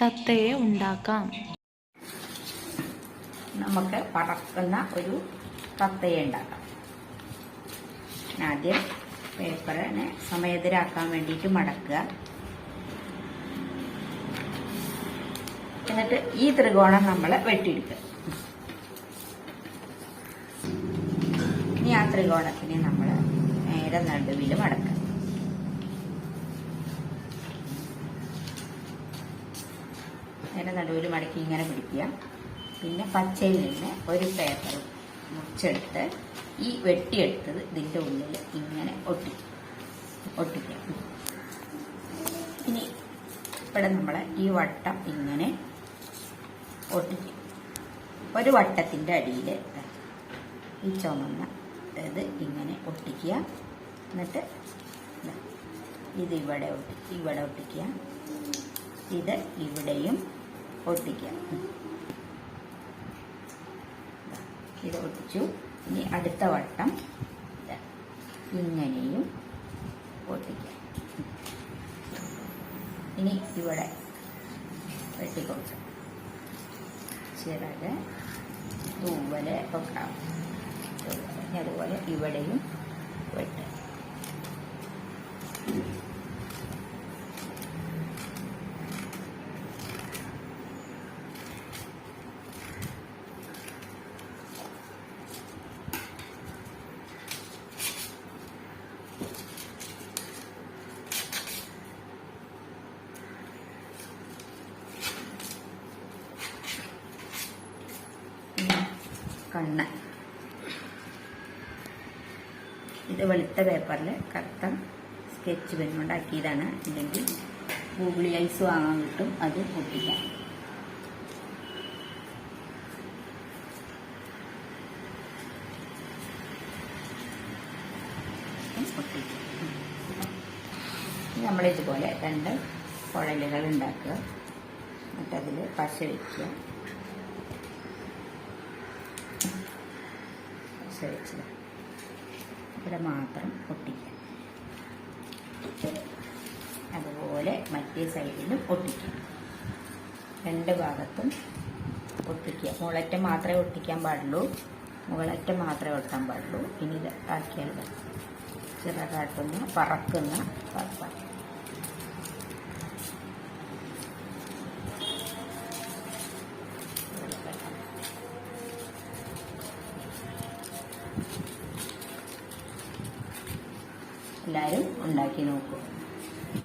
തത്തയെ ഉണ്ടാക്കാം. നമുക്ക് പറക്കുന്ന ഒരു തത്തയെ ഉണ്ടാക്കാം. ആദ്യം പേപ്പറിനെ സമയത്തിലാക്കാൻ വേണ്ടിയിട്ട് മടക്കുക. എന്നിട്ട് ഈ ത്രികോണം നമ്മൾ വെട്ടിയെടുക്കുക. ഇനി ആ ത്രികോണത്തിനെ നമ്മൾ നേരെ നടുവിൽ മടക്കുക. നേരെ നടുവിൽ മടക്കി ഇങ്ങനെ പിടിക്കുക. പിന്നെ പച്ചയിൽ നിന്ന് ഒരു പേപ്പർ മുറിച്ചെടുത്ത് ഈ വെട്ടിയെടുത്തത് ഇതിന്റെ ഉള്ളിൽ ഇങ്ങനെ ഒട്ടിക്കും ഒട്ടിക്കാം ഇനി ഇവിടെ നമ്മൾ ഈ വട്ടം ഇങ്ങനെ ഒട്ടിക്കും ഒരു വട്ടത്തിന്റെ അടിയിൽ ഈ ചുമന്ന ഇത് ഇങ്ങനെ ഒട്ടിക്കുക. എന്നിട്ട് ഇത് ഇവിടെ ഒട്ടി ഇവിടെ ഒട്ടിക്കുക. ഇത് ഇവിടെയും ഒട്ടിക്കുക. ഇത് ഒട്ടിച്ചു. ഇനി അടുത്ത വട്ടം ഇങ്ങനെയും ഒട്ടിക്കുക. ഇനി ഇവിടെ വെട്ടിക്കൊടുക്കുക. ചിറക് തൂവൽ ഒക്കെ അതുപോലെ ഇവിടെയും വെട്ട് ഇനി കണ്ണ്. ഇത് വെളുത്ത പേപ്പറിൽ കറുത്ത സ്കെച്ച് പെൻ കൊണ്ടാക്കിയതാണ്. ഇല്ലെങ്കിൽ ഗൂഗിളി ഐസ് വാങ്ങാൻ കിട്ടും അത് പൊട്ടിക്കാം. നമ്മളിതുപോലെ രണ്ട് കുഴലുകൾ ഉണ്ടാക്കുക. എന്നിട്ടതിൽ പശ വയ്ക്കുക വെച്ചത് ഇവിടെ മാത്രം ഒട്ടിക്കുക അതുപോലെ മറ്റേ സൈഡിലും ഒട്ടിക്കുക രണ്ട് ഭാഗത്തും ഒട്ടിക്കുക. മുളറ്റം മാത്രമേ ഒട്ടിക്കാൻ പാടുള്ളൂ. മുകളറ്റം മാത്രമേ ഒട്ടാൻ പാടുള്ളൂ. ഇനി ആക്കിയാൽ. ചിറകാട്ടുന്ന പറക്കുന്ന പാപ്പ എല്ലാവരും ഉണ്ടാക്കി നോക്കൂ.